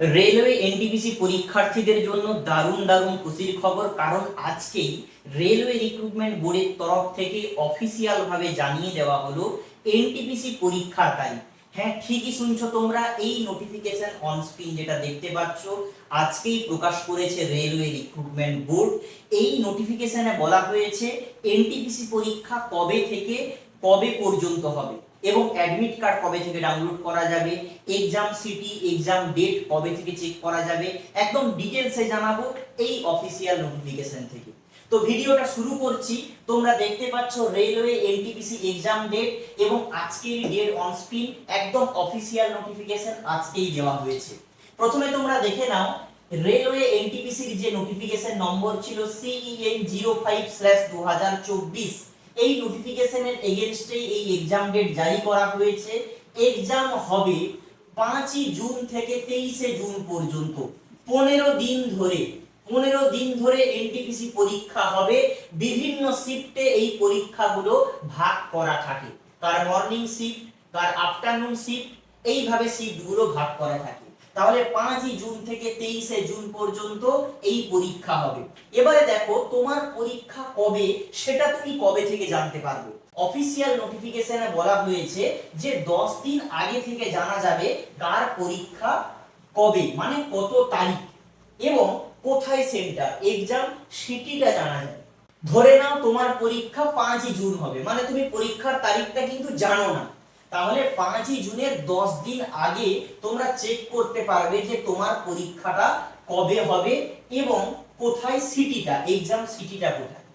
Railway NTPC পরীক্ষার্থীদের জন্য দারুণ দারুণ খুশির খবর, কারণ আজকেই রেলওয়ে রিক্রুটমেন্ট বোর্ডের তরফ থেকে অফিসিয়াল ভাবে জানিয়ে দেওয়া হলো এনটিপিসি পরীক্ষার তারিখ। হ্যাঁ ঠিকই শুনছো তোমরা, এই নোটিফিকেশন অন স্ক্রিন যেটা দেখতে পাচ্ছ, আজকেই প্রকাশ করেছে রেলওয়ে রিক্রুটমেন্ট বোর্ড এই নোটিফিকেশনে বলা হয়েছে, এনটিপিসি পরীক্ষা কবে থেকে কবে পর্যন্ত হবে? এবং অ্যাডমিট কার্ড কবে থেকে ডাউনলোড করা যাবে এক্সাম সিটি এক্সাম ডেট কবে থেকে চেক করা যাবে, একদম ডিটেলসে জানাব এই অফিসিয়াল নোটিফিকেশন থেকে। তো ভিডিওটা শুরু করছি, তোমরা দেখতে পাচ্ছ রেলওয়ে এনটিপিসি এক্সাম ডেট এবং আজকের ডেট অন স্ক্রিন একদম অফিসিয়াল নোটিফিকেশন আজকেই দেওয়া হয়েছে। প্রথমে তোমরা দেখে নাও রেলওয়ে এনটিপিসির যে নোটিফিকেশন নম্বর ছিল সিইএন জিরো ফাইভ স্ল্যাশ দু হাজার চব্বিশ এই নোটিফিকেশনের এগেনস্টে এই এক্সাম ডেট জারি করা হয়েছে। এক্সাম হবে পাঁচই জুন থেকে তেইশে জুন পর্যন্ত। পনেরো দিন ধরে, পনেরো দিন ধরে এনটিপিসি পরীক্ষা হবে। বিভিন্ন শিফটে এই পরীক্ষাগুলো ভাগ করা থাকে। কার মর্নিং শিফট কার আফটারনুন শিফট এইভাবে শিফটগুলো ভাগ করা থাকে। তাহলে পাঁচই জুন থেকে তেইশে জুন পর্যন্ত এই পরীক্ষা হবে। এবারে দেখো, তোমার পরীক্ষা কবে, সেটা তুমি কবে থেকে জানতে পারবে? অফিসিয়াল নোটিফিকেশনে বলা হয়েছে যে দশ দিন আগে থেকে জানা যাবে কার পরীক্ষা কবে মানে কত তারিখ এবং কোথায় সেন্টার এক্সাম সিটিটা জানা যাবে। ধরে নাও তোমার পরীক্ষা পাঁচই জুন হবে মানে তুমি পরীক্ষার তারিখটা কিন্তু জানো না। তাহলে পাঁচই জুনের দশ দিন আগে তোমরা চেক করতে পারবে যে তোমার পরীক্ষাটা কবে হবে এবং কোথায় সিটিটা এক্সাম সিটিটা কোথায়।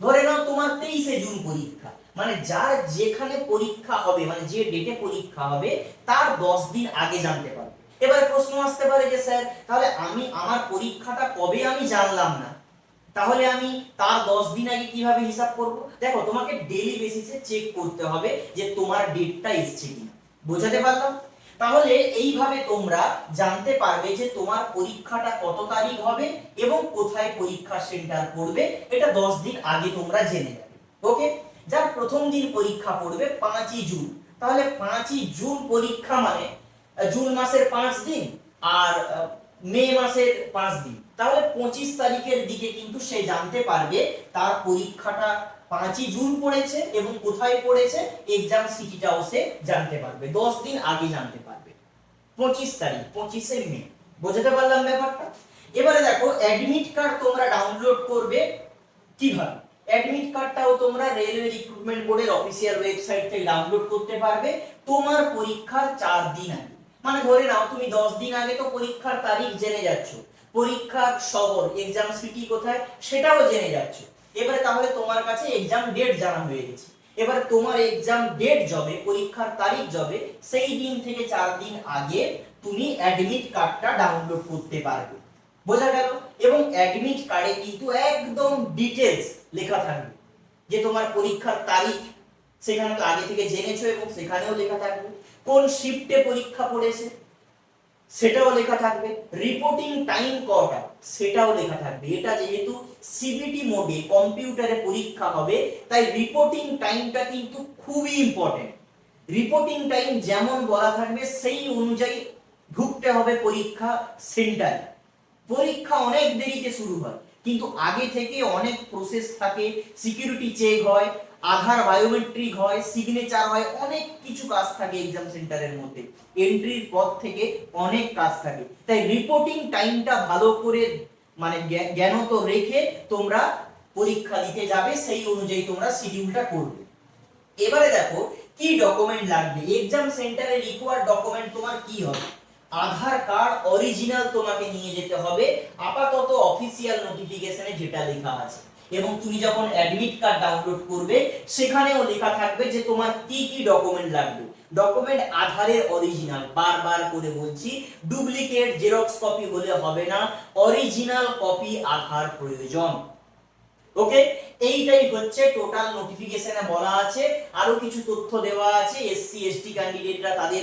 ধরে নাও তোমার তেইশে জুন পরীক্ষা মানে যার যেখানে পরীক্ষা হবে মানে যে ডেটে পরীক্ষা হবে, তার দশ দিন আগে জানতে পারবে। এবার প্রশ্ন আসতে পারে যে স্যার, তাহলে আমি, আমার পরীক্ষাটা কবে আমি জানলাম না? তাহলে আমি তার দশ দিন আগে কীভাবে হিসাব করব? দেখো, তোমাকে ডেলি বেসিসে চেক করতে হবে যে তোমার ডেটটা এসছে কিনা। বোঝাতে পারলাম? তাহলে এইভাবে তোমরা জানতে পারবে যে তোমার পরীক্ষাটা কত তারিখ হবে এবং কোথায় পরীক্ষা সেন্টার পড়বে। এটা দশ দিন আগে তোমরা জেনে যাবে ওকে? যার প্রথম দিন পরীক্ষা পড়বে পাঁচই জুন। তাহলে পাঁচই জুন পরীক্ষা মানে জুন মাসের পাঁচ দিন। আর মে মাসের পাঁচ দিন। তাহলে পঁচিশ তারিখের দিকে কিন্তু সে জানতে পারবে তার পরীক্ষাটা পাঁচই জুন পড়েছে এবং কোথায় পড়েছে এক্সাম সিটিটাও সে জানতে পারবে। দশ দিন আগে জানতে পারবে। পঁচিশ তারিখ, পঁচিশে মে। বোঝাতে পারলাম ব্যাপারটা? এবারে দেখো অ্যাডমিট কার্ড তোমরা ডাউনলোড করবে কীভাবে? অ্যাডমিট কার্ডটাও তোমরা রেলওয়ে রিক্রুটমেন্ট বোর্ডের অফিসিয়াল ওয়েবসাইট থেকে ডাউনলোড করতে পারবে। তোমার পরীক্ষার চার দিন আগে। মানে ধরে নাও, তুমি দশ দিন আগে তো পরীক্ষার তারিখ জেনে যাচ্ছ। পরীক্ষার শহর এক্সাম সিটি কোথায়, সেটাও জেনে যাচ্ছ। এবারে তাহলে তোমার কাছে এক্সাম ডেট জানা হয়ে গেছে। এবার তোমার এক্সাম ডেট যবে, পরীক্ষার তারিখ যবে, সেই দিন থেকে চার দিন আগে তুমি অ্যাডমিট কার্ডটা ডাউনলোড করতে পারবে। বোঝা গেল? এবং অ্যাডমিট কার্ডে কিন্তু একদম ডিটেলস লেখা থাকবে। যে তোমার পরীক্ষার তারিখ সেখানে তো আগে থেকে জেনেছো এবং সেখানেও লেখা থাকবে। কোন শিফটে পরীক্ষা পড়েছে, সেটাও লেখা থাকবে। রিপোর্টিং টাইম কটা, সেটাও লেখা থাকবে। এটা যেহেতু সিবিটি মোডে কম্পিউটারে পরীক্ষা হবে, তাই রিপোর্টিং টাইমটা কিন্তু খুবই ইম্পর্টেন্ট রিপোর্টিং টাইম যেমন বলা থাকবে, সেই অনুযায়ী ঢুকতে হবে পরীক্ষা সেন্টারে পরীক্ষা অনেক দেরিতে শুরু হয়, কিন্তু আগে থেকে অনেক প্রসেস থাকে সিকিউরিটি চেক হয় আধার বায়োমেট্রিক হয় সিগনেচার হয়, অনেক কিছু কাজ থাকে এক্সাম সেন্টারের মধ্যে। এন্ট্রির পর থেকে অনেক কাজ থাকে। তাই রিপোর্টিং টাইমটা ভালো করে মানে জ্ঞা- জ্ঞানত রেখে তোমরা পরীক্ষা দিতে যাবে, সেই অনুযায়ী তোমরা শিডিউলটা করবে। এবারে দেখো, কি ডকুমেন্ট লাগবে? এক্সাম সেন্টারে রিকোয়ার ডকুমেন্ট তোমার কি হবে? আধার কার্ড অরিজিনাল তোমাকে নিয়ে যেতে হবে। আপাতত অফিসিয়াল নোটিফিকেশনে যেটা লেখা আছে। এবং তুমি যখন অ্যাডমিট কার্ড ডাউনলোড করবে, সেখানেও লেখা থাকবে যে তোমার কি কি ডকুমেন্ট লাগবে। ডকুমেন্ট আধারের অরিজিনাল বারবার করে বলছি ডুপ্লিকেট জেরক্স কপি হলে হবে না অরিজিনাল কপি আধার প্রয়োজন। ওকে এইটাই হচ্ছে টোটাল নোটিফিকেশনে বলা আছে। আরও কিছু তথ্য দেওয়া আছে। এসসি এসটি ক্যান্ডিডেটরা তাদের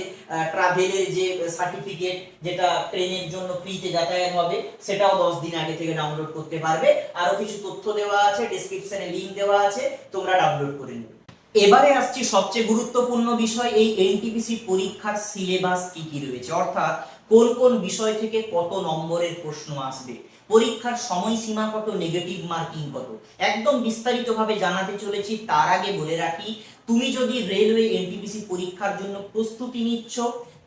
ট্রাভেলের যে সার্টিফিকেট যেটা ট্রেনের জন্য ফ্রিতে যাতায়াত হবে, সেটাও দশ দিন আগে থেকে ডাউনলোড করতে পারবে। আরও কিছু তথ্য দেওয়া আছে ডেসক্রিপশনে লিংক দেওয়া আছে, তোমরা ডাউনলোড করে নেবে। এবারে আসছি সবচেয়ে গুরুত্বপূর্ণ বিষয়, এই এনটিপিসি পরীক্ষার সিলেবাস কি কি রয়েছে? অর্থাৎ কোন কোন বিষয় থেকে কত নম্বরের প্রশ্ন আসবে? পরীক্ষার সময়সীমা কত নেগেটিভ মার্কিং কত? একদম বিস্তারিতভাবে জানাতে চলেছি, তার আগে বলে রাখি, তুমি যদি রেলওয়ে এনটিপিসি পরীক্ষার জন্য প্রস্তুতি নিচ্ছ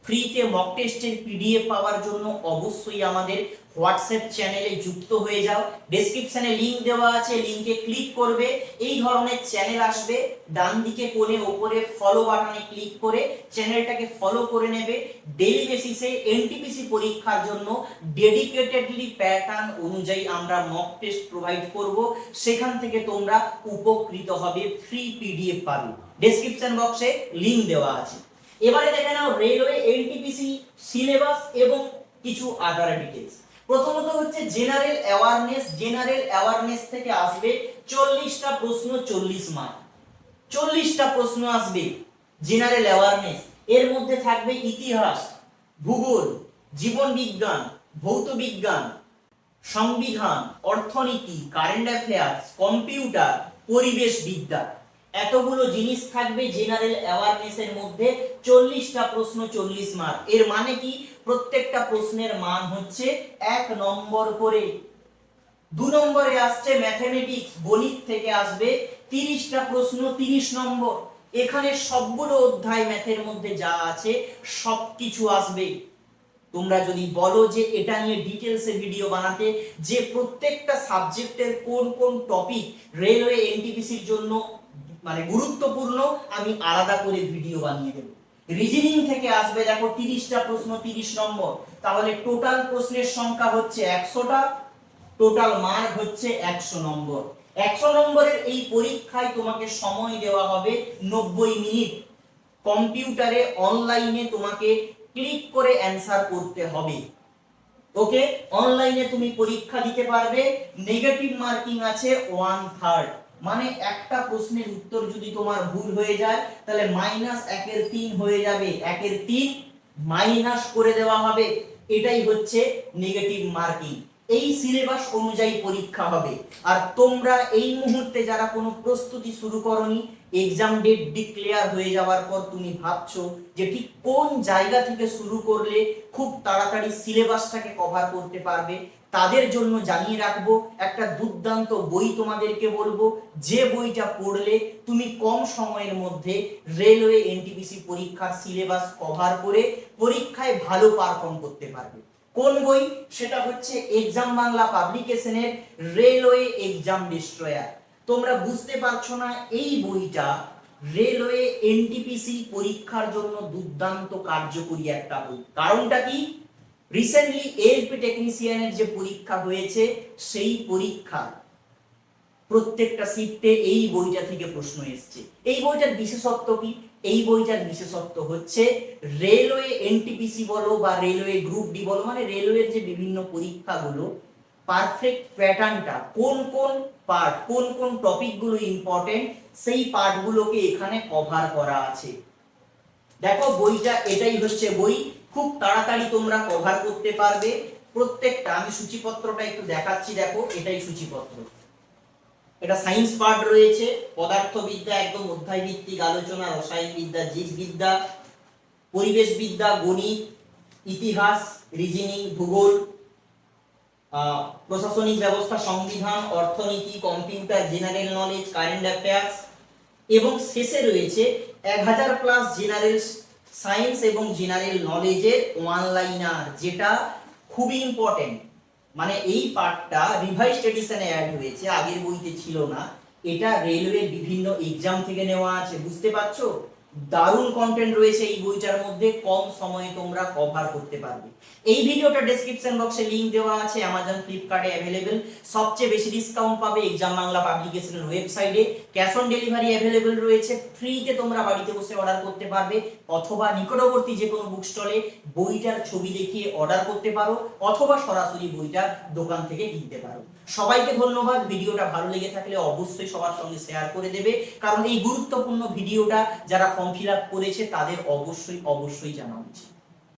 ফ্রিতে মক টেস্টের পিডিএফ পাওয়ার জন্য অবশ্যই আমাদের হোয়াটসঅ্যাপ চ্যানেলে যুক্ত হয়ে যাও। ডেসক্রিপশনে লিংক দেওয়া আছে লিংকে ক্লিক করবে। এই ধরনের চ্যানেল আসবে ডান দিকে কোণে ওপরে ফলো বাটনে ক্লিক করে চ্যানেলটাকে ফলো করে নেবে। ডেলি বেসিসে এনটিপিসি পরীক্ষার জন্য ডেডিকেটেডলি প্যাটার্ন অনুযায়ী আমরা মক টেস্ট প্রোভাইড করব। সেখান থেকে তোমরা উপকৃত হবে ফ্রি পিডিএফ পাবে। ডেসক্রিপশন বক্সে লিংক দেওয়া আছে। এবারে দেখে নাও রেলওয়ে এনটিপিসি সিলেবাস এবং কিছু আদার ডিটেলস প্রথমত হচ্ছে জেনারেল অ্যাওয়ারনেস জেনারেল অ্যাওয়ারনেস থেকে আসবে চল্লিশটা প্রশ্ন চল্লিশ মার্ক চল্লিশটা প্রশ্ন আসবে জেনারেল অ্যাওয়ারনেস এর মধ্যে থাকবে ইতিহাস, ভূগোল, জীবন বিজ্ঞান, ভৌত বিজ্ঞান, সংবিধান, অর্থনীতি কারেন্ট অ্যাফেয়ার্স কম্পিউটার পরিবেশ বিদ্যা। এতগুলো জিনিস থাকবে জেনারেল অ্যাওয়ারনেসের মধ্যে চল্লিশটা প্রশ্ন চল্লিশ মার্ক এর মানে কি? প্রত্যেকটা প্রশ্নের মান হচ্ছে এক নম্বর করে। দু নম্বরে আসছে ম্যাথমেটিক্স গণিত থেকে আসবে তিরিশটা প্রশ্ন, তিরিশ নম্বর। এখানে সবগুলো অধ্যায় ম্যাথের মধ্যে যা আছে, সবকিছু আসবে। তোমরা যদি বলো যে এটা নিয়ে ডিটেলসে ভিডিও বানাতে, যে প্রত্যেকটা সাবজেক্টের কোন কোন টপিক রেলওয়ে এনটিপিসির জন্য গুরুত্বপূর্ণ, আমি আলাদা করে ভিডিও বানিয়ে দেবো। রিজনিং থেকে আসবে, দেখো, তিরিশটা প্রশ্ন, তিরিশ নম্বর। তাহলে টোটাল প্রশ্নের সংখ্যা হচ্ছে একশোটা টোটাল মার্ক হচ্ছে একশো নম্বর। একশো নম্বরের এই পরীক্ষায় তোমাকে সময় দেওয়া হবে নব্বই মিনিট। কম্পিউটারে অনলাইনে তোমাকে ক্লিক করে অ্যান্সার করতে হবে। ওকে অনলাইনে তুমি পরীক্ষা দিতে পারবে। নেগেটিভ মার্কিং আছে ওয়ান থার্ড মানে একটা প্রশ্নের উত্তর যদি তোমার ভুল হয়ে যায়, তাহলে মাইনাস একের তিন হয়ে যাবে। একের তিন মাইনাস করে দেওয়া হবে। এটাই হচ্ছে নেগেটিভ মার্কিং এই সিলেবাস অনুযায়ী পরীক্ষা হবে। আর তোমরা এই মুহূর্তে যারা কোনো প্রস্তুতি শুরু করনি এক্সাম ডেট ডিক্লেয়ার হয়ে যাওয়ার পর তুমি ভাবছ যে ঠিক কোন জায়গা থেকে শুরু করলে খুব তাড়াতাড়ি সিলেবাসটাকে কভার করতে পারবে তাদের জন্য জানিয়ে রাখব, একটা দুর্দান্ত বই তোমাদেরকে বলব। যে বইটা পড়লে তুমি কম সময়ের মধ্যে রেলওয়ে এনটিপিসি পরীক্ষার সিলেবাস কভার করে পরীক্ষায় ভালো পারফর্ম করতে পারবে। কোন বই? সেটা হচ্ছে এক্সাম বাংলা পাবলিকেশনের রেলওয়ে এক্সাম ডিস্ট্রয়ার। তোমরা বুঝতে পারছ না, এই বইটা রেলওয়ে এনটিপিসি পরীক্ষার জন্য দুর্দান্ত কার্যকরী একটা বই। কারণটা কি? রিসেন্টলি এলপি টেকনিশিয়ানের যে পরীক্ষা হয়েছে, সেই পরীক্ষা প্রত্যেকটা শিফটে এই বইটা থেকে প্রশ্ন এসছে। এই বইটার বিশেষত্ব কি? এই বইটার বিশেষত্ব হচ্ছে রেলওয়ে এনটিপিসি বলো বা রেলওয়ে গ্রুপ ডি বলো মানে রেলওয়ের যে বিভিন্ন পরীক্ষাগুলো পারফেক্ট প্যাটার্নটা কোন কোন পার্ট কোন কোন টপিকগুলো ইম্পর্টেন্ট সেই পার্টগুলোকে এখানে কভার করা আছে। দেখো, বইটা এটাই হচ্ছে বই। খুব তাড়াতাড়ি তোমরা কভার করতে পারবে। প্রত্যেকটা, আমি সূচিপত্রটা একটু দেখাচ্ছি, দেখো, এটাই সূচিপত্র। এটা সায়েন্স পার্ট রয়েছে, পদার্থবিদ্যা একদম অধ্যায় ভিত্তিক আলোচনা রসায়ন বিদ্যা জীববিদ্যা পরিবেশ বিদ্যা গণিত, ইতিহাস রিজনিং ভূগোল প্রশাসনিক ব্যবস্থা, সংবিধান, অর্থনীতি computer general knowledge current affairs এবং শেষে রয়েছে এক হাজার প্লাস জেনারেল সায়েন্স এবং জেনারেল নলেজের ওয়ান লাইনার যেটা খুবই ইম্পর্টেন্ট মানে এই পার্টটা রিভাইজ এডিশনে অ্যাড হয়েছে, আগের বইতে ছিল না। এটা রেলওয়ে বিভিন্ন এক্সাম থেকে নেওয়া আছে, বুঝতে পারছ? দারুণ কন্টেন্ট রয়েছে এই বইটার মধ্যে, কম সময়ে তোমরা কভার করতে পারবে। এই ভিডিওটা ডেসক্রিপশন বক্সে লিংক দেওয়া আছে অ্যামাজন ফ্লিপকার্টে অ্যাভেলেবেল সবচেয়ে বেশি ডিসকাউন্ট পাবে এক্সাম বাংলা পাবলিকেশনের ওয়েবসাইটে ক্যাশ অন ডেলিভারি অ্যাভেলেবেল রয়েছে ফ্রিতে তোমরা বাড়িতে বসে অর্ডার করতে পারবে, অথবা নিকটবর্তী যে কোনো বুক স্টলে বইটার ছবি দেখিয়ে অর্ডার করতে পারো, অথবা সরাসরি বইটা দোকান থেকে কিনতে পারো। সবাইকে ধন্যবাদ, ভিডিওটা ভালো লেগে থাকলে অবশ্যই সবার সঙ্গে শেয়ার করে দেবে। কারণ এই গুরুত্বপূর্ণ ভিডিওটা যারা ফর্ম ফিল করেছে তাদের অবশ্যই অবশ্যই জানা উচিত।